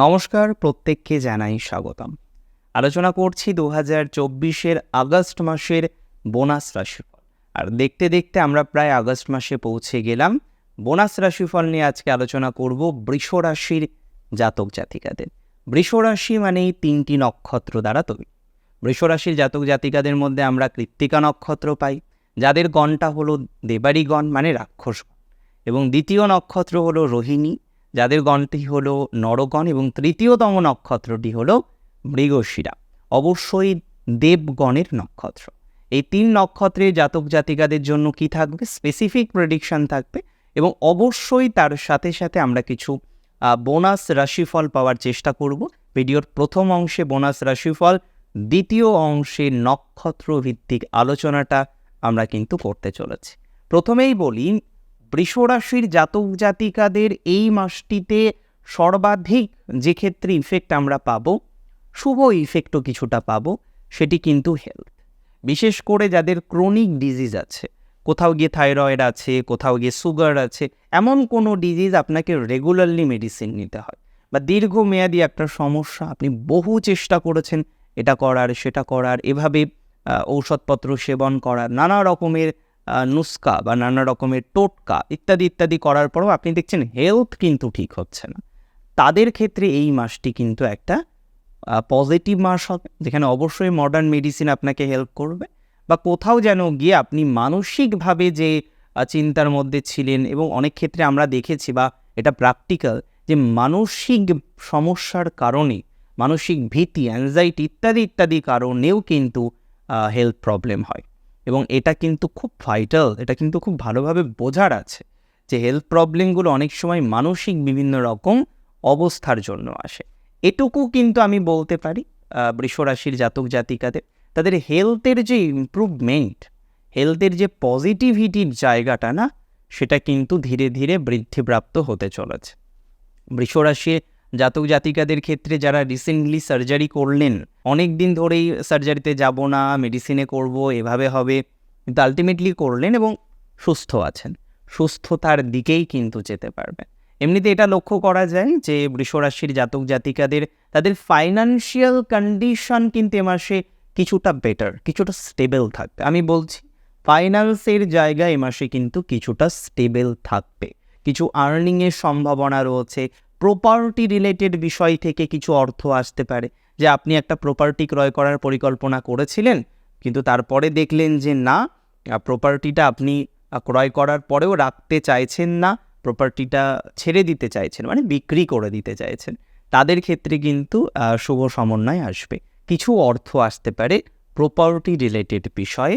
নমস্কার, প্রত্যেককে জানাই স্বাগতম। আলোচনা করছি দু হাজার চব্বিশের আগস্ট মাসের বোনাস রাশিফল। আর দেখতে দেখতে আমরা প্রায় আগস্ট মাসে পৌঁছে গেলাম। বোনাস রাশিফল নিয়ে আজকে আলোচনা করব বৃষ রাশির জাতক জাতিকাদের। বৃষ রাশি মানেই তিনটি নক্ষত্র দ্বারা তৈরি। বৃষ রাশির জাতক জাতিকাদের মধ্যে আমরা কৃত্তিকা নক্ষত্র পাই, যাদের গণটা হলো দেবারি গণ মানে রাক্ষস এবং দ্বিতীয় নক্ষত্র হলো রোহিণী যাদের গণটি হলো নরগণ এবং তৃতীয়তম নক্ষত্রটি হলো মৃগশিরা। অবশ্যই দেবগণের নক্ষত্র। এই তিন নক্ষত্রে জাতক জাতিকাদের জন্য কি থাকবে? স্পেসিফিক প্রেডিকশন থাকবে এবং অবশ্যই তার সাথে সাথে আমরা কিছু বোনাস রাশিফল পাওয়ার চেষ্টা করব। ভিডিওর প্রথম অংশে বোনাস রাশিফল, দ্বিতীয় অংশে নক্ষত্র ভিত্তিক আলোচনাটা আমরা কিন্তু করতে চলেছি। প্রথমেই বলি বৃষরাশির জাতক জাতিকাদের এই মাসটিতে সর্বাধিক যে ক্ষেত্রে ইফেক্ট আমরা পাব, শুভ ইফেক্টও কিছুটা পাব, সেটি কিন্তু হেলথ বিশেষ করে যাদের ক্রনিক ডিজিজ আছে, কোথাও গিয়ে থাইরয়েড আছে, কোথাও গিয়ে সুগার আছে, এমন কোনো ডিজিজ আপনাকে রেগুলারলি মেডিসিন নিতে হয়। বা দীর্ঘমেয়াদী একটা সমস্যা আপনি বহু চেষ্টা করেছেন, এটা করার, সেটা করার, এভাবে ঔষধপত্র সেবন করার, নানা রকমের নুস্কা বা নানা রকমের টোটকা ইত্যাদি ইত্যাদি করার পরও আপনি দেখছেন হেলথ কিন্তু ঠিক হচ্ছে না। তাদের ক্ষেত্রে এই মাসটি কিন্তু একটা পজিটিভ মাস হবে, যেখানে অবশ্যই মডার্ন মেডিসিন আপনাকে হেল্প করবে বা কোথাও যেন গিয়ে আপনি মানসিকভাবে যে চিন্তার মধ্যে ছিলেন এবং অনেক ক্ষেত্রে আমরা দেখেছি বা এটা প্র্যাকটিক্যাল যে মানসিক সমস্যার কারণে, মানসিক ভীতি অ্যাংজাইটি ইত্যাদি ইত্যাদি কারণেও কিন্তু হেলথ প্রবলেম হয়। এবং এটা কিন্তু খুব ভাইটাল এটা কিন্তু খুব ভালোভাবে বোঝার আছে যে হেলথ প্রবলেমগুলো অনেক সময় মানসিক বিভিন্ন রকম অবস্থার জন্য আসে। এটুকু কিন্তু আমি বলতে পারি বৃষরাশির জাতক জাতিকাদের। তাদের হেলথের যে ইমপ্রুভমেন্ট হেলথের যে পজিটিভিটির জায়গাটা না, সেটা কিন্তু ধীরে ধীরে বৃদ্ধিপ্রাপ্ত হতে চলেছে। বৃষরাশির জাতক জাতিকাদের ক্ষেত্রে যারা রিসেন্টলি সার্জারি করলেন অনেক দিন ধরেই সার্জারিতে যাব না মেডিসিনে করব, এভাবে হবে, কিন্তু আলটিমেটলি করলেন এবং সুস্থ আছেন। সুস্থতার দিকেই কিন্তু যেতে পারবেন। এমনিতে এটা লক্ষ্য করা যায় যে বৃষরাশির জাতক জাতিকাদের, তাদের ফাইনান্সিয়াল কন্ডিশন কিন্তু এ মাসে কিছুটা বেটার কিছুটা স্টেবল থাকবে। আমি বলছি ফাইন্যান্সের জায়গায় এ মাসে কিন্তু কিছুটা স্টেবল থাকবে। কিছু আর্নিংয়ের সম্ভাবনা রয়েছে প্রপার্টি রিলেটেড বিষয় থেকে কিছু অর্থ আসতে পারে। যে আপনি একটা প্রপার্টি ক্রয় করার পরিকল্পনা করেছিলেন, কিন্তু তারপরে দেখলেন যে না প্রপার্টিটা আপনি ক্রয় করার পরেও রাখতে চাইছেন না প্রপার্টিটা ছেড়ে দিতে চাইছেন মানে বিক্রি করে দিতে চাইছেন, তাদের ক্ষেত্রে কিন্তু শুভ সমন্বয় আসবে। কিছু অর্থ আসতে পারে প্রপার্টি রিলেটেড বিষয়ে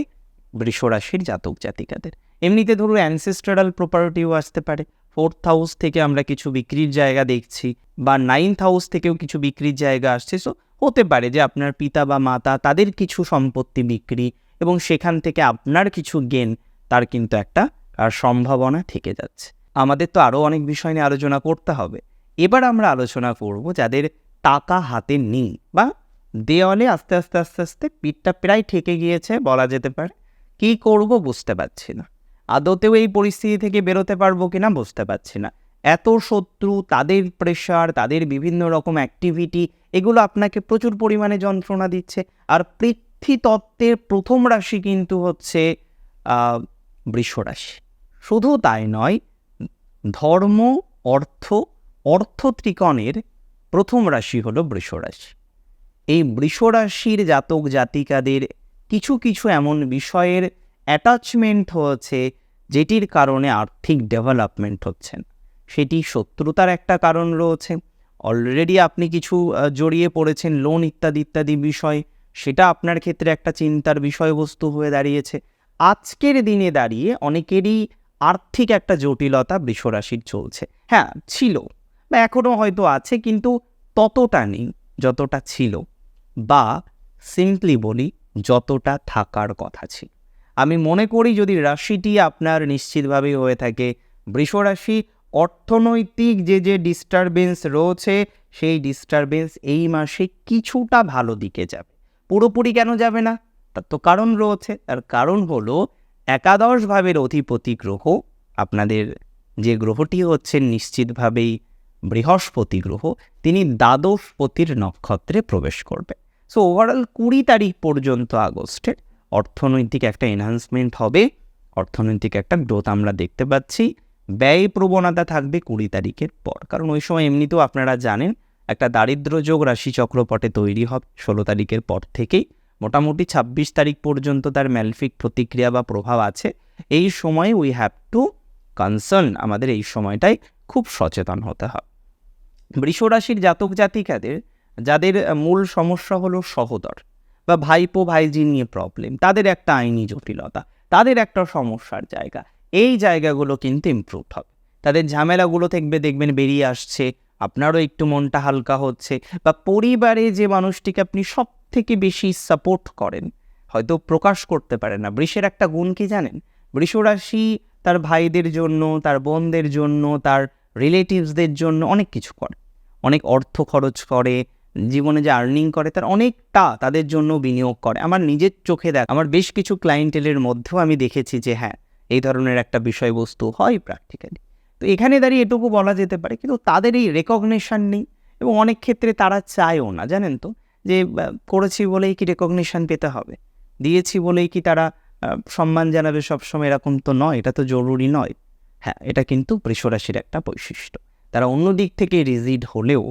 বৃষরাশির জাতক জাতিকাদের। এমনিতে ধরুন অ্যানসেস্টারাল প্রপার্টিও আসতে পারে। ফোর্থ হাউস থেকে আমরা কিছু বিক্রির জায়গা দেখছি বা নাইন্থ হাউস থেকেও কিছু বিক্রির জায়গা আসছে। সো হতে পারে যে আপনার পিতা বা মাতা তাদের কিছু সম্পত্তি বিক্রি এবং সেখান থেকে আপনার কিছু গেন তার কিন্তু একটা সম্ভাবনা থেকে যাচ্ছে। আমাদের তো আরও অনেক বিষয় নিয়ে আলোচনা করতে হবে। এবার আমরা আলোচনা করব যাদের টাকা হাতে নেই বা দেওয়ালে আস্তে আস্তে আস্তে আস্তে পিঠটা প্রায় ঠেকে গিয়েছে বলা যেতে পারে। কী করব বুঝতে পারছি না। আদতেও এই পরিস্থিতি থেকে বেরোতে পারব কিনা বুঝতে পারছি না। এত শত্রু তাদের প্রেশার তাদের বিভিন্ন রকম অ্যাক্টিভিটি এগুলো আপনাকে প্রচুর পরিমাণে যন্ত্রণা দিচ্ছে। আর পৃথ্বীতত্ত্বের প্রথম রাশি কিন্তু হচ্ছে আহ, বৃষ রাশি। শুধু তাই নয় ধর্ম অর্থ অর্থ ত্রিকোণের প্রথম রাশি হল বৃষ রাশি। এই বৃষ রাশির জাতক জাতিকাদের কিছু কিছু এমন বিষয়ের অ্যাটাচমেন্ট হচ্ছে যেটির কারণে আর্থিক ডেভেলপমেন্ট হচ্ছে। না সেটি শত্রুতার একটা কারণ রয়েছে। অলরেডি আপনি কিছু জড়িয়ে পড়েছেন লোন ইত্যাদি ইত্যাদি বিষয়। সেটা আপনার ক্ষেত্রে একটা চিন্তার বিষয়বস্তু হয়ে দাঁড়িয়েছে। আজকের দিনে দাঁড়িয়ে অনেকেরই আর্থিক একটা জটিলতা বৃষরাশির চলছে। হ্যাঁ ছিল বা এখনও হয়তো আছে, কিন্তু ততটা নেই যতটা ছিল। বা সিম্পলি বলি, যতটা থাকার কথা ছিল। আমি মনে করি যদি রাশিটি আপনার নিশ্চিতভাবেই হয়ে থাকে বৃষরাশি অর্থনৈতিক যে যে ডিস্টারবেন্স রয়েছে, সেই ডিস্টারবেন্স এই মাসে কিছুটা ভালো দিকে যাবে। পুরোপুরি কেন যাবে না? তার তো কারণ রয়েছে। তার কারণ হলো একাদশ ভাবের অধিপতি গ্রহ, আপনাদের যে গ্রহটি হচ্ছেন নিশ্চিতভাবেই বৃহস্পতি গ্রহ, তিনি দ্বাদশপতির নক্ষত্রে প্রবেশ করবে। সো ওভারঅল কুড়ি তারিখ পর্যন্ত আগস্টের। অর্থনৈতিক একটা এনহান্সমেন্ট হবে, অর্থনৈতিক একটা গ্রোথ আমরা দেখতে পাচ্ছি, ব্যয় প্রবণতা থাকবে কুড়ি তারিখের পর। কারণ ওই সময় এমনিতেও আপনারা জানেন, একটা দারিদ্র যোগ রাশি চক্রপটে তৈরি হবে ষোলো তারিখের পর থেকেই। মোটামুটি ছাব্বিশ তারিখ পর্যন্ত তার ম্যালফিক প্রতিক্রিয়া বা প্রভাব আছে। এই সময় উই হ্যাভ টু কনসার্ন আমাদের এই সময়টাই খুব সচেতন হতে হবে। বৃষরাশির জাতক জাতিকাদের, যাদের মূল সমস্যা হলো সহোদর। বা ভাইপো ভাইজি নিয়ে প্রবলেম তাদের একটা আইনি জটিলতা, তাদের একটা সমস্যার জায়গা। এই জায়গাগুলো কিন্তু ইমপ্রুভ হবে। তাদের ঝামেলাগুলো থাকবে দেখবেন বেরিয়ে আসছে, আপনারও একটু মনটা হালকা হচ্ছে, বা পরিবারে যে মানুষটিকে আপনি সব থেকে বেশি সাপোর্ট করেন, হয়তো প্রকাশ করতে পারে না। বৃষের একটা গুণ কি জানেন? বৃষরাশি তার ভাইদের জন্য, তার বোনদের জন্য, তার রিলেটিভসদের জন্য অনেক কিছু করে। অনেক অর্থ খরচ করে জীবনে যে আর্নিং করে, তার অনেকটা তাদের জন্য বিনিয়োগ করে। আমার নিজের চোখে দেখ, আমার বেশ কিছু ক্লায়েন্টেলের মধ্যেও আমি দেখেছি যে হ্যাঁ এই ধরনের একটা বিষয়বস্তু হয় প্র্যাকটিক্যালি তো এখানে দাঁড়িয়ে এটুকু বলা যেতে পারে, কিন্তু তাদের এই রেকগনেশন নেই, এবং অনেক ক্ষেত্রে তারা চায়ও না, জানেন তো? যে করেছি বলেই কি রেকগনিশন পেতে হবে? দিয়েছি বলেই কি তারা সম্মান জানাবে সবসময়? এরকম তো নয়, এটা তো জরুরি নয়। হ্যাঁ এটা কিন্তু বৃষরাশির একটা বৈশিষ্ট্য। তারা অন্য দিক থেকে রিজিড হলেও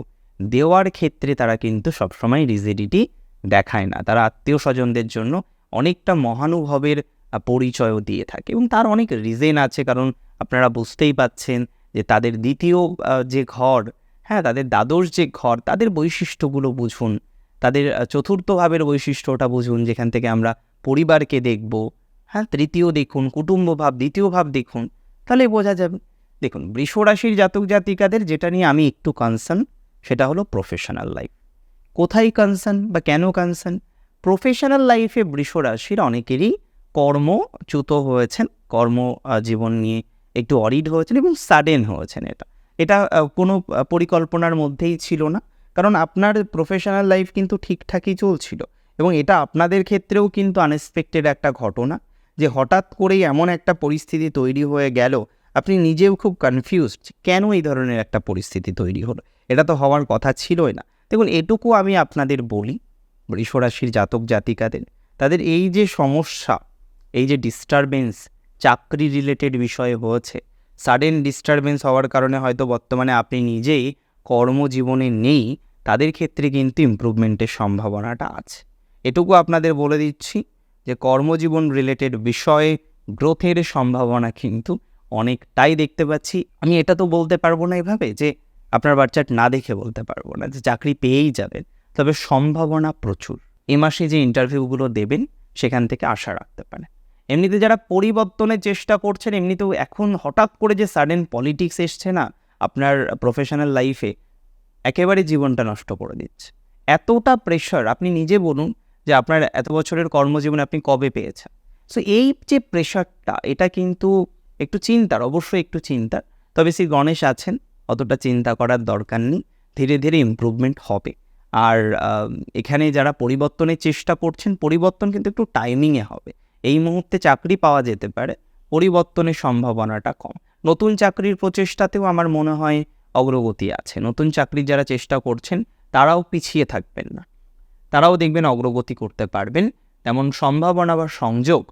দেওয়ার ক্ষেত্রে তারা কিন্তু সবসময় রিজিডিটি দেখায় না। তারা আত্মীয় স্বজনদের জন্য অনেকটা মহানুভবের পরিচয়ও দিয়ে থাকে এবং তার অনেক রিজেন আছে কারণ আপনারা বুঝতেই পাচ্ছেন যে তাদের দ্বিতীয় যে ঘর হ্যাঁ তাদের দ্বাদশ যে ঘর, তাদের বৈশিষ্ট্যগুলো বুঝুন। তাদের চতুর্থ ভাবের বৈশিষ্ট্যটা বুঝুন যেখান থেকে আমরা পরিবারকে দেখব। হ্যাঁ তৃতীয় দেখুন, কুটুম্ব ভাব, দ্বিতীয় ভাব দেখুন। তাহলে বোঝা যাবে। দেখুন, বৃষরাশির জাতক জাতিকাদের যেটা নিয়ে আমি একটু কনসার্ন সেটা হলো প্রফেশনাল লাইফ কোথায় কনসার্ন বা কেন কনসার্ন প্রফেশনাল লাইফে বৃষরাশির অনেকেরই কর্মচ্যুত হয়েছেন, কর্ম জীবন নিয়ে একটু অরিড হয়েছেন এবং সাডেন হয়েছেন এটা। এটা কোনো পরিকল্পনার মধ্যেই ছিল না। কারণ আপনার প্রফেশনাল লাইফ কিন্তু ঠিকঠাকই চলছিল এবং এটা আপনাদের ক্ষেত্রেও কিন্তু আনএক্সপেক্টেড একটা ঘটনা যে হঠাৎ করেই এমন একটা পরিস্থিতি তৈরি হয়ে গেল, আপনি নিজেও খুব কনফিউজড কেন এই ধরনের একটা পরিস্থিতি তৈরি হলো। এটা তো হওয়ার কথা ছিলই না। দেখুন, এটুকু আমি আপনাদের বলি, বৃষরাশির জাতক জাতিকাদের, তাদের এই যে সমস্যা, এই যে ডিস্টারবেন্স চাকরি রিলেটেড বিষয়ে হয়েছে সাডেন ডিস্টারবেন্স হওয়ার কারণে হয়তো বর্তমানে আপনি নিজেই কর্মজীবনে নেই, তাদের ক্ষেত্রে কিন্তু ইম্প্রুভমেন্টের সম্ভাবনাটা আছে। এটুকু আপনাদের বলে দিচ্ছি যে কর্মজীবন রিলেটেড বিষয়ে গ্রোথের সম্ভাবনা কিন্তু অনেকটাই দেখতে পাচ্ছি। আমি এটা তো বলতে পারব না এভাবে যে আপনার বাচ্চাট না দেখে বলতে পারব না যে চাকরি পেয়েই যাবেন, তবে সম্ভাবনা প্রচুর। এ মাসে যে ইন্টারভিউগুলো দেবেন, সেখান থেকে আশা রাখতে পারেন। এমনিতে যারা পরিবর্তনের চেষ্টা করছেন, এমনিতেও এখন হঠাৎ করে যে সাডেন পলিটিক্স এসছে না, আপনার প্রফেশনাল লাইফে একেবারে জীবনটা নষ্ট করে দিচ্ছে। এতটা প্রেশার আপনি নিজে বলুন যে আপনার এত বছরের কর্মজীবন আপনি কবে পেয়েছেন? সো এই যে প্রেশারটা এটা কিন্তু একটু চিন্তার, অবশ্যই একটু চিন্তার। তবে শ্রী গণেশ আছেন অতটা চিন্তা করার দরকার নেই। ধীরে ধীরে ইম্প্রুভমেন্ট হবে। আর এখানে যারা পরিবর্তনের চেষ্টা করছেন, পরিবর্তন কিন্তু একটু টাইমিংয়ে হবে। এই মুহূর্তে চাকরি পাওয়া যেতে পারে, পরিবর্তনের সম্ভাবনাটা কম। নতুন চাকরির প্রচেষ্টাতেও আমার মনে হয় অগ্রগতি আছে। নতুন চাকরির যারা চেষ্টা করছেন, তারাও পিছিয়ে থাকবেন না। তারাও দেখবেন অগ্রগতি করতে পারবেন। তেমন সম্ভাবনা বা সংযোগ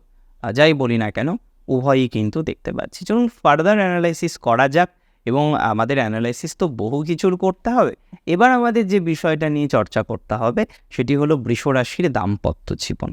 যাই বলি না কেন, উভয়ই কিন্তু দেখতে পাচ্ছি। চলুন ফার্দার অ্যানালাইসিস করা যাক। এবং আমাদের অ্যানালাইসিস তো বহু কিছুর করতে হবে। এবার আমাদের যে বিষয়টা নিয়ে চর্চা করতে হবে, সেটি হলো বৃষরাশির দাম্পত্য জীবন।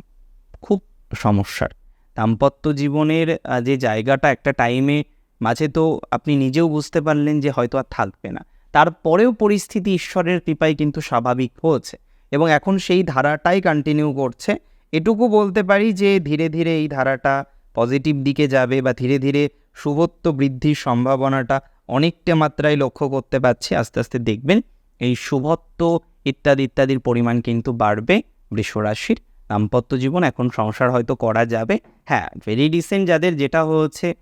খুব সমস্যার। দাম্পত্য জীবনের যে জায়গাটা একটা টাইমে মাঝে তো আপনি নিজেও বুঝতে পারলেন যে হয়তো আর থাকবে না। তারপরেও পরিস্থিতি ঈশ্বরের কৃপায় কিন্তু স্বাভাবিক হয়েছে এবং এখন সেই ধারাটাই কন্টিনিউ করছে। এটুকু বলতে পারি যে ধীরে ধীরে এই ধারাটা পজিটিভ দিকে যাবে বা ধীরে ধীরে শুভত্ব বৃদ্ধির সম্ভাবনাটা অনেকটা মাত্রায় লক্ষ্য করতে পারছি। আস্তে আস্তে দেখবেন এই শুভত্ব ইত্যাদি ইত্যাদির পরিমাণ কিন্তু বাড়বে বৃষরাশির। দাম্পত্য জীবন এখন সংসার হয়তো করা যাবে। হ্যাঁ ভেরি রিসেন্ট যাদের যেটা হচ্ছে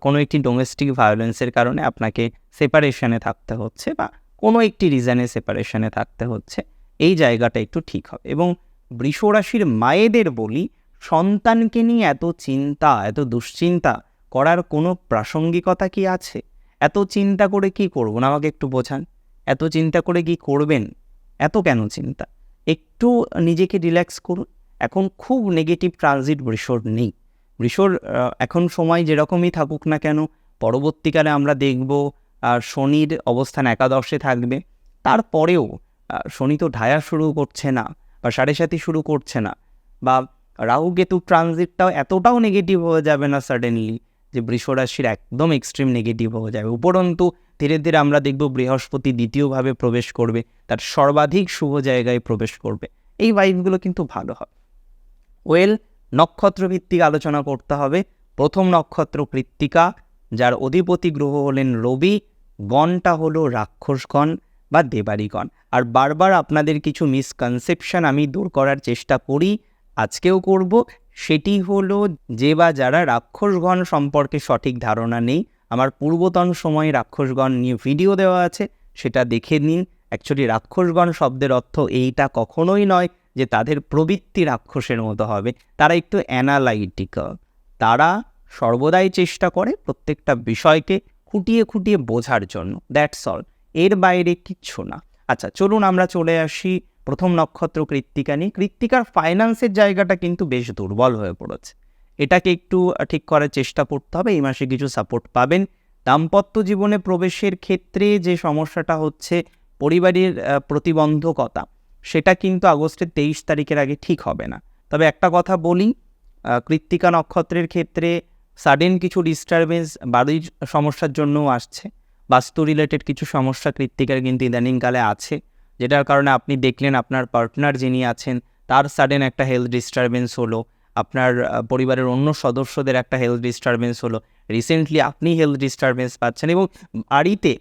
কোনো একটি ডোমেস্টিক ভায়োলেন্সের কারণে আপনাকে সেপারেশনে থাকতে হচ্ছে বা কোনো একটি রিজনে সেপারেশনে থাকতে হচ্ছে। এই জায়গাটা একটু ঠিক হবে। এবং বৃষরাশির মায়েদের বলি, সন্তানকে নিয়ে এত চিন্তা, এত দুশ্চিন্তা করার কোনো প্রাসঙ্গিকতা কি আছে? এত চিন্তা করে কি করব? না আমাকে একটু বোঝান। এত চিন্তা করে কি করবেন? এত কেন চিন্তা? একটু নিজেকে রিল্যাক্স করুন। এখন খুব নেগেটিভ ট্রানজিট বৃষর নেই। বৃষর এখন সময় যেরকমই থাকুক না কেন পরবর্তীকালে আমরা দেখব আহ, শনির অবস্থান একাদশে থাকবে। তারপরেও শনি তো ঢায়া শুরু করছে না বা সাড়ে সাথে শুরু করছে না বা রাহু কেতু ট্রানজিটটাও এতটাও নেগেটিভ হয়ে যাবে না সাডেনলি যে বৃষ রাশির একদম এক্সট্রিম নেগেটিভ হয়ে যাবে। উপরন্তু ধীরে ধীরে আমরা দেখব বৃহস্পতি দ্বিতীয়ভাবে প্রবেশ করবে, তার সর্বাধিক শুভ জায়গায় প্রবেশ করবে। এই ভাইবগুলো কিন্তু ভালো হবে ওয়েল নক্ষত্র ভিত্তিক আলোচনা করতে হবে। প্রথম নক্ষত্র কৃত্তিকা, যার অধিপতি গ্রহ হলেন রবি, গণটা হলো রাক্ষসগণ বা দেবারিগণ আর বারবার আপনাদের কিছু মিসকনসেপশন আমি দূর করার চেষ্টা করি, আজকেও করব। সেটি হলো যে বা যারা রাক্ষসগণ সম্পর্কে সঠিক ধারণা নেই, আমার পূর্বতন সময়ে রাক্ষসগণ নিয়ে ভিডিও দেওয়া আছে, সেটা দেখে নিন। অ্যাকচুয়ালি রাক্ষসগণ শব্দের অর্থ এইটা কখনোই নয় যে তাদের প্রবৃত্তি রাক্ষসের মতো হবে। তারা একটু অ্যানালাইটিক্যাল তারা সর্বদাই চেষ্টা করে প্রত্যেকটা বিষয়কে খুঁটিয়ে খুঁটিয়ে বোঝার জন্য। দ্যাটস অল এর বাইরে কিচ্ছু না। আচ্ছা চলুন আমরা চলে আসি প্রথম নক্ষত্র কৃত্তিকা নিয়ে কৃত্তিকার ফাইন্যান্সের জায়গাটা কিন্তু বেশ দুর্বল হয়ে পড়েছে। এটাকে একটু ঠিক করার চেষ্টা করতে হবে, এই মাসে কিছু সাপোর্ট পাবেন। দাম্পত্য জীবনে প্রবেশের ক্ষেত্রে যে সমস্যাটা হচ্ছে, পরিবারের প্রতিবন্ধকতা, সেটা কিন্তু আগস্টের তেইশ তারিখের আগে ঠিক হবে না। তবে একটা কথা বলি কৃত্তিকা নক্ষত্রের ক্ষেত্রে সাডেন কিছু ডিস্টারবেন্স বাড়ির সমস্যার জন্যও আসছে। বাস্তু রিলেটেড কিছু সমস্যা কৃত্তিকার কিন্তু ইদানিংকালে আছে। যেটার কারণে আপনি দেখলেন আপনার পার্টনার যিনি আছেন, তার সাডেন একটা হেলথ ডিস্টারবেন্স হলো। আপনার পরিবারের অন্য সদস্যদের একটা হেলথ ডিস্টারবেন্স হলো। রিসেন্টলি আপনি হেলথ ডিস্টারবেন্স পাচ্ছেন এবং বাড়িতে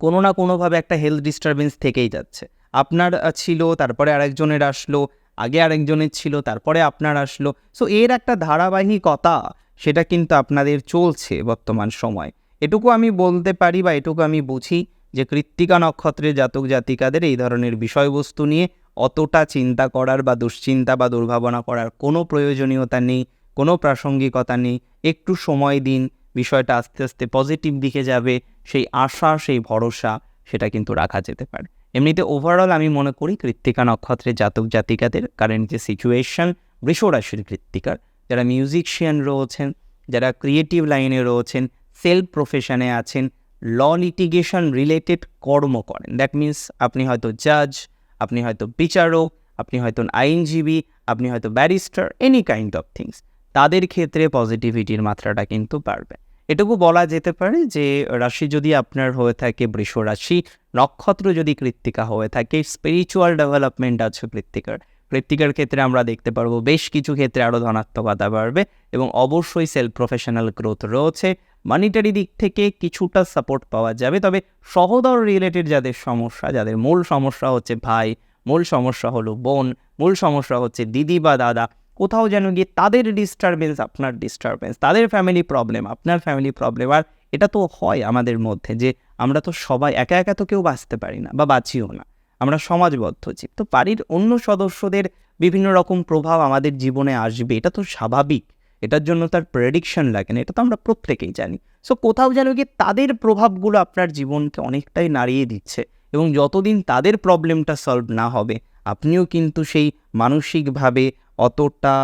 কোনো না কোনোভাবে একটা হেলথ ডিস্টারবেন্স থেকেই যাচ্ছে। আপনার ছিল, তারপরে আরেকজনের আসলো, আগে আরেকজনের ছিল, তারপরে আপনার আসলো। সো এর একটা ধারাবাহিকতা, সেটা কিন্তু আপনাদের চলছে বর্তমান সময়। এটুকু আমি বলতে পারি বা এটুকু আমি বুঝি। যে কৃত্তিকা নক্ষত্রের জাতক জাতিকাদের এই ধরনের বিষয়বস্তু নিয়ে অতটা চিন্তা করার বা দুশ্চিন্তা বা দুর্ভাবনা করার কোনো প্রয়োজনীয়তা নেই, কোনো প্রাসঙ্গিকতা নেই। একটু সময় দিন, বিষয়টা আস্তে আস্তে পজিটিভ দিকে যাবে, সেই আশা, সেই ভরসা, সেটা কিন্তু রাখা যেতে পারে। এমনিতে ওভারঅল আমি মনে করি কৃত্তিকা নক্ষত্রের জাতক জাতিকাদের কারেন্ট যে সিচুয়েশন বৃষরাশির কৃত্তিকার, যারা মিউজিশিয়ান রয়েছেন, যারা ক্রিয়েটিভ লাইনে রয়েছেন সেলফ প্রফেশনে আছেন ল লিটিগেশন রিলেটেড কর্ম করেন। দ্যাট মিন্স আপনি হয়তো জাজ আপনি হয়তো বিচারক, আপনি হয়তো আইনজীবী, আপনি হয়তো barrister any kind of things তাদের ক্ষেত্রে পজিটিভিটির মাত্রাটা কিন্তু বাড়বে। এটুকু বলা যেতে পারে যে রাশি যদি আপনার হয়ে থাকে বৃষ রাশি, নক্ষত্র যদি কৃত্তিকা হয়ে থাকে স্পিরিচুয়াল ডেভেলপমেন্ট আছে কৃত্তিকার। কৃত্তিকার ক্ষেত্রে আমরা দেখতে পারব বেশ কিছু ক্ষেত্রে আরও ধনাত্মকতা বাড়বে এবং অবশ্যই সেলফ প্রফেশনাল গ্রোথ রয়েছে। মানিটারি দিক থেকে কিছুটা সাপোর্ট পাওয়া যাবে। তবে সহদর রিলেটেড যাদের সমস্যা, যাদের মূল সমস্যা হচ্ছে ভাই, মূল সমস্যা হলো বোন, মূল সমস্যা হচ্ছে দিদি বা দাদা, কোথাও যেন গিয়ে তাদের ডিস্টারবেন্স আপনার ডিস্টারবেন্স তাদের ফ্যামিলি প্রবলেম আপনার ফ্যামিলি প্রবলেম আর এটা তো হয় আমাদের মধ্যে যে আমরা তো সবাই একা একা তো কেউ বাঁচতে পারি না বা বাঁচিও না। আমরা সমাজবদ্ধ জীব। তো বাড়ির অন্য সদস্যদের বিভিন্ন রকম প্রভাব আমাদের জীবনে আসবে, এটা তো স্বাভাবিক। এটার জন্য তার প্রেডিকশন লাগে না, এটা তো আমরা প্রত্যেকেই জানি। সো কোথাও যেন গিয়ে তাদের প্রভাবগুলো আপনার জীবনকে অনেকটাই নাড়িয়ে দিচ্ছে এবং যতদিন তাদের প্রবলেমটা সলভ না হবে, আপনিও কিন্তু সেই মানসিকভাবে অতটা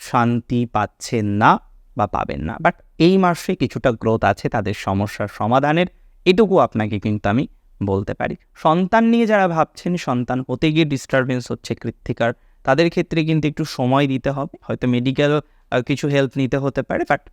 শান্তি পাচ্ছেন না বা পাবেন না। বাট এই মাসে কিছুটা গ্রোথ আছে তাদের সমস্যার সমাধানের, এটুকু আপনাকে কিন্তু আমি বলতে পারি। সন্তান নিয়ে যারা ভাবছেন, সন্তান হতে গিয়ে ডিস্টারবেন্স হচ্ছে, কৃত্তিকার, তাদের ক্ষেত্রে কিন্তু একটু সময় দিতে হবে। হয়তো মেডিকেল কিছু হেল্প নিতে হতে পারে বাট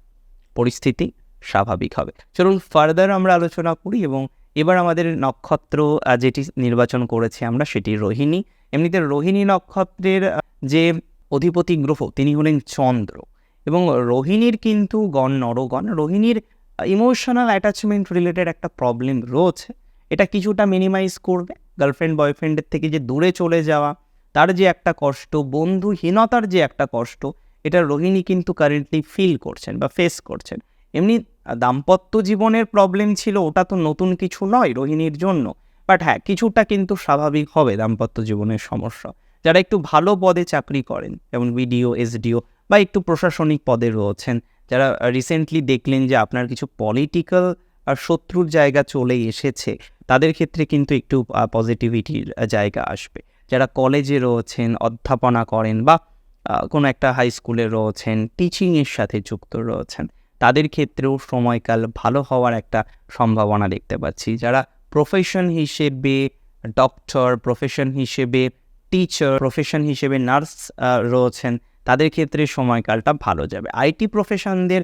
পরিস্থিতি স্বাভাবিক হবে। চলুন ফার্দার আমরা আলোচনা করি এবং এবার আমাদের নক্ষত্র যেটি নির্বাচন করেছি আমরা সেটি রোহিণী। এমনিতে রোহিণী নক্ষত্রের যে অধিপতি গ্রহ, তিনি হলেন চন্দ্র। এবং রোহিণীর কিন্তু গণ নরগণ, রোহিণীর ইমোশনাল অ্যাটাচমেন্ট রিলেটেড একটা প্রবলেম রয়েছে। এটা কিছুটা মিনিমাইজ করবে। গার্লফ্রেন্ড বয়ফ্রেন্ডের থেকে যে দূরে চলে যাওয়া, তার যে একটা কষ্ট, বন্ধুহীনতার যে একটা কষ্ট এটা রোহিণী কিন্তু কারেন্টলি ফিল করছেন বা ফেস করছেন। এমনি দাম্পত্য জীবনের প্রবলেম ছিল, ওটা তো নতুন কিছু নয় রোহিণীর জন্য। বাট হ্যাঁ কিছুটা কিন্তু স্বাভাবিক হবে দাম্পত্য জীবনের সমস্যা। যারা একটু ভালো পদে চাকরি করেন, যেমন বিডিও, এসডিও বা একটু প্রশাসনিক পদে রয়েছেন, যারা রিসেন্টলি দেখলেন যে আপনার কিছু পলিটিক্যাল আর শত্রুর জায়গা চলেই এসেছে, তাদের ক্ষেত্রে কিন্তু একটু পজিটিভিটির জায়গা আসবে। যারা কলেজে রয়েছেন, অধ্যাপনা করেন বা কোনো একটা হাই স্কুলে রয়েছেন টিচিংয়ের সাথে যুক্ত রয়েছেন। তাদের ক্ষেত্রেও সময়কাল ভালো হওয়ার একটা সম্ভাবনা দেখতে পাচ্ছি। যারা প্রফেশন হিসেবে ডক্টর প্রফেশন হিসেবে টিচার প্রফেশন হিসেবে নার্স রয়েছেন, তাদের ক্ষেত্রে সময়কালটা ভালো যাবে। আইটি প্রফেশনদের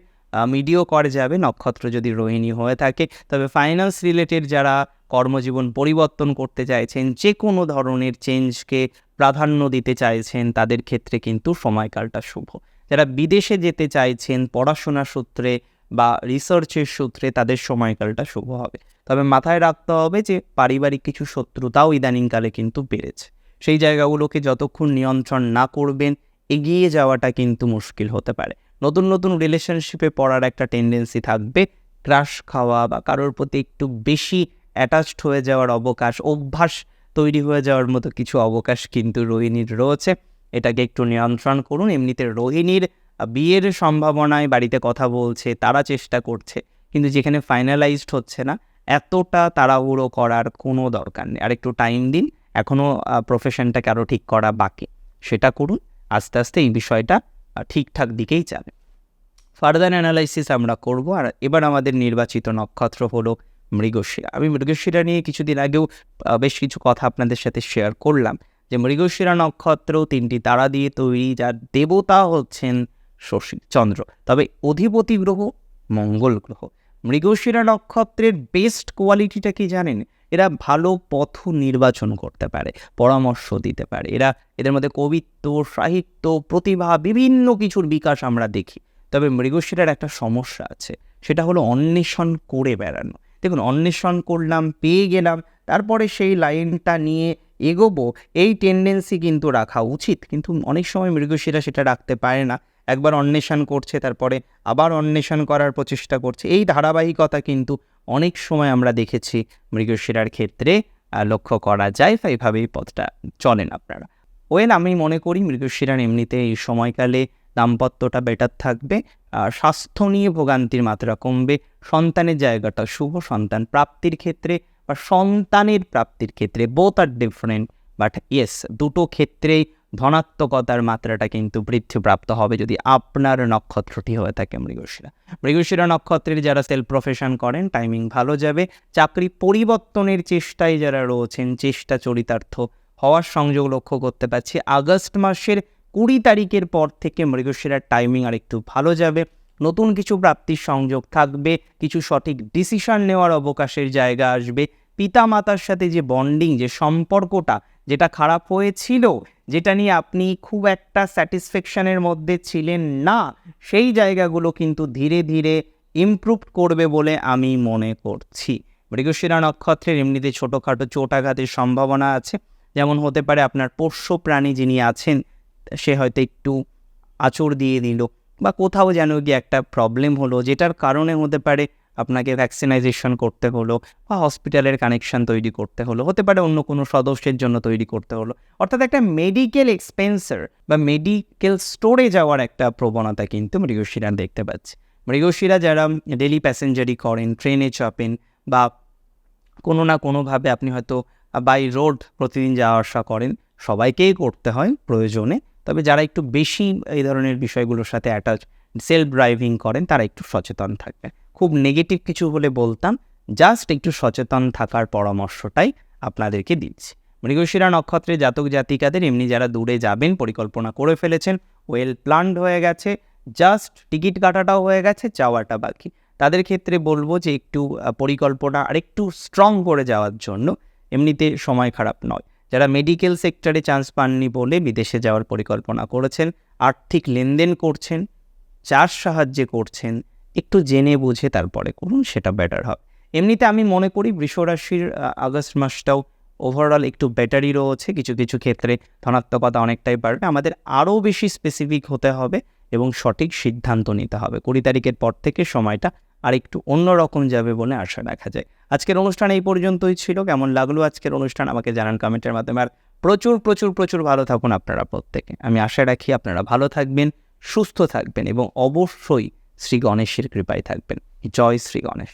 মিডিও করে যাবে, নক্ষত্র যদি রোহিণী হয়ে থাকে, তবে ফাইন্যান্স রিলেটেড যারা কর্মজীবন পরিবর্তন করতে চাইছেন যে কোনো ধরনের চেঞ্জকে প্রাধান্য দিতে চাইছেন, তাদের ক্ষেত্রে কিন্তু সময়কালটা শুভ। যারা বিদেশে যেতে চাইছেন, পড়াশোনা সূত্রে বা রিসার্চের সূত্রে তাদের সময়কালটা শুভ হবে। তবে মাথায় রাখতে হবে যে, পারিবারিক কিছু শত্রুতাও ইদানিংকালে কিন্তু বেড়েছে। সেই জায়গাগুলোকে যতক্ষণ নিয়ন্ত্রণ না করবেন, এগিয়ে যাওয়াটা কিন্তু মুশকিল হতে পারে। নতুন নতুন রিলেশনশিপে পড়ার একটা টেন্ডেন্সি থাকবে। ক্রাশ খাওয়া বা কারোর প্রতি একটু বেশি অ্যাটাচড হয়ে যাওয়ার অবকাশ, অভ্যাস তৈরি হয়ে যাওয়ার মতো কিছু অবকাশ কিন্তু রোহিণীর রয়েছে। এটাকে একটু নিয়ন্ত্রণ করুন। এমনিতে রোহিণীর বিয়ের সম্ভাবনায় বাড়িতে কথা বলছে, তারা চেষ্টা করছে, কিন্তু যেখানে ফাইনালাইজড হচ্ছে না, এতটা তাড়াহুড়ো করার কোনো দরকার নেই। আর একটু টাইম দিন এখনও প্রফেশনটাকে আরও ঠিক করা বাকি। সেটা করুন, আস্তে আস্তে এই বিষয়টা ঠিকঠাক দিকেই যাবে। ফার্দার অ্যানালাইসিস আমরা করব, আর এবার আমাদের নির্বাচিত নক্ষত্র হলো মৃগশিরা। আমি মৃগশিরা নিয়ে কিছুদিন আগেও বেশ কিছু কথা আপনাদের সাথে শেয়ার করলাম যে মৃগশিরা নক্ষত্র তিনটি তারা দিয়ে তৈরি যার দেবতা হচ্ছেন শশী, চন্দ্র। তবে অধিপতি গ্রহ, মঙ্গল গ্রহ। মৃগশিরা নক্ষত্রের বেস্ট কোয়ালিটিটা কি জানেন? এরা ভালো পথ নির্বাচন করতে পারে, পরামর্শ দিতে পারে। এরা, এদের মধ্যে কবিত্ব, সাহিত্য, প্রতিভা বিভিন্ন কিছুর বিকাশ আমরা দেখি। তবে মৃগশিরার একটা সমস্যা আছে, সেটা হলো অন্বেষণ করে বেড়ানো। দেখুন, অন্বেষণ করলাম, পেয়ে গেলাম, তারপরে সেই লাইনটা নিয়ে এগোবো, এই টেন্ডেন্সি কিন্তু রাখা উচিত। কিন্তু অনেক সময় মৃগশিরা সেটা রাখতে পারে না। একবার অন্বেষণ করছে, তারপরে আবার অন্বেষণ করার প্রচেষ্টা করছে। এই ধারাবাহিকতা কিন্তু অনেক সময় আমরা দেখেছি মৃগশিরার ক্ষেত্রে। লক্ষ্য করা যায়, বা এইভাবেই পথটা চলেন আপনারা। ওয়েল, আমি মনে করি মৃগশিরার এমনিতে এই সময়কালে দাম্পত্যটা বেটার থাকবে। স্বাস্থ্য নিয়ে ভোগান্তির মাত্রা কমবে। সন্তানের জায়গাটা শুভ সন্তান প্রাপ্তির ক্ষেত্রে বা সন্তানের প্রাপ্তির ক্ষেত্রে both are different but yes দুটো ক্ষেত্রেই ধনাত্মকতার মাত্রাটা কিন্তু বৃদ্ধিপ্রাপ্ত হবে যদি আপনার নক্ষত্রটি হয়ে থাকে মৃগশিরা। মৃগশিরা নক্ষত্রের যারা সেলফ প্রফেশন করেন টাইমিং ভালো যাবে। চাকরি পরিবর্তনের চেষ্টায় যারা রয়েছেন, চেষ্টা চরিতার্থ হওয়ার সংযোগ লক্ষ্য করতে পারছি। আগস্ট মাসের কুড়ি তারিখের পর থেকে মৃগশিরার টাইমিং আর একটু ভালো যাবে। নতুন কিছু প্রাপ্তির সংযোগ থাকবে, কিছু সঠিক ডিসিশন নেওয়ার অবকাশের জায়গা আসবে। পিতা মাতার সাথে যে বন্ডিং যে সম্পর্কটা, যেটা খারাপ হয়েছিল, যেটা নিয়ে আপনি খুব একটা স্যাটিসফ্যাকশনের মধ্যে ছিলেন না, সেই জায়গাগুলো কিন্তু ধীরে ধীরে ইমপ্রুভ করবে বলে আমি মনে করছি। মৃগশিরা নক্ষত্রের এমনিতে ছোটোখাটো চোটাঘাতের সম্ভাবনা আছে। যেমন হতে পারে আপনার পোষ্য প্রাণী যিনি আছেন, সে হয়তো একটু আঁচড় দিয়ে দিল। বা কোথাও যেন গিয়ে একটা প্রবলেম হলো, যেটার কারণে হতে পারে আপনাকে ভ্যাকসিনাইজেশন করতে হলো বা হসপিটালের কানেকশন তৈরি করতে হলো, হতে পারে অন্য কোনো সদস্যের জন্য তৈরি করতে হলো। অর্থাৎ একটা মেডিকেল এক্সপেন্সার বা মেডিকেল স্টোরে যাওয়ার একটা প্রবণতা কিন্তু মৃগশিরা দেখতে পাচ্ছি। মৃগশিরা যারা ডেলি প্যাসেঞ্জারি করেন ট্রেনে চাপেন বা কোনো না কোনোভাবে আপনি হয়তো বাই রোড প্রতিদিন যাওয়া আসা করেন, সবাইকেই করতে হয় প্রয়োজনে। তবে যারা একটু বেশি এই ধরনের বিষয়গুলোর সাথে অ্যাটাচ সেলফ ড্রাইভিং করেন, তারা একটু সচেতন থাকবেন। খুব নেগেটিভ কিছু হলে বলতাম জাস্ট একটু সচেতন থাকার পরামর্শটাই আপনাদেরকে দিচ্ছি। মৃগশিরা নক্ষত্রে জাতক জাতিকাদের এমনি যারা দূরে যাবেন, পরিকল্পনা করে ফেলেছেন ওয়েল প্ল্যান্ড হয়ে গেছে জাস্ট টিকিট কাটাটাও হয়ে গেছে, যাওয়াটা বাকি। তাদের ক্ষেত্রে বলব যে একটু পরিকল্পনা আরেকটু স্ট্রং করে যাওয়ার জন্য এমনিতে সময় খারাপ নয়। যারা মেডিকেল সেক্টরে চান্স পাননি বলে বিদেশে যাওয়ার পরিকল্পনা করেছেন, আর্থিক লেনদেন করছেন চাষ সাহায্যে করছেন, একটু জেনে বুঝে তারপরে করুন, সেটা বেটার হবে। এমনিতে আমি মনে করি বৃষরাশির আগস্ট মাসটাও ওভারঅল একটু বেটারই রয়েছে, কিছু কিছু ক্ষেত্রে ধনাত্মকতা অনেকটাই বাড়বে। আমাদের আরও বেশি স্পেসিফিক হতে হবে এবং সঠিক সিদ্ধান্ত নিতে হবে। কুড়ি তারিখের পর থেকে সময়টা আর একটু অন্যরকম যাবে বলে আশা রাখা যায়। আজকের অনুষ্ঠান এই পর্যন্তই ছিল। কেমন লাগল আজকের অনুষ্ঠান আমাকে জানান কমেন্টের মাধ্যমে। আর প্রচুর প্রচুর প্রচুর ভালো থাকুন আপনারা প্রত্যেকে। আমি আশা রাখি আপনারা ভালো থাকবেন, সুস্থ থাকবেন এবং অবশ্যই শ্রী গণেশের কৃপায় থাকবেন। জয় শ্রী গণেশ।